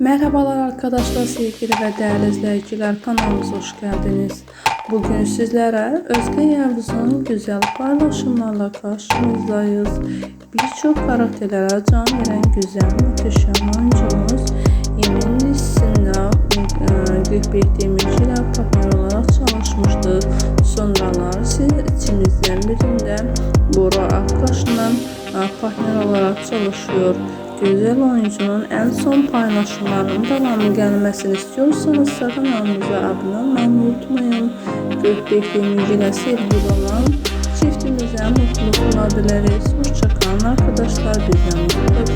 Merhabalar arkadaşlar, sevgili ve değerli izleyiciler kanalımıza hoş geldiniz. Bugün sizlere Özge Yavuz'un güzel paylaşımlarla karşınızdayız. Birçok karakterlere can veren güzel, muhteşem oyuncumuz Yemin dizisinde e, Gökbek Demirci ile partner çalışmıştı. Sonralar siz içimizden birinde Bora Aktaş'la e, partner olarak çalışıyor. Güzel oyuncunun en son paylaşımlarının devamı gelmesini istiyorsanız kanalımıza abone olmayı unutmayın. Gökbek Demirci ile sevgili olan çiftimize mutluluklar dileriz. Hoşçakalın arkadaşlar bizden kadar.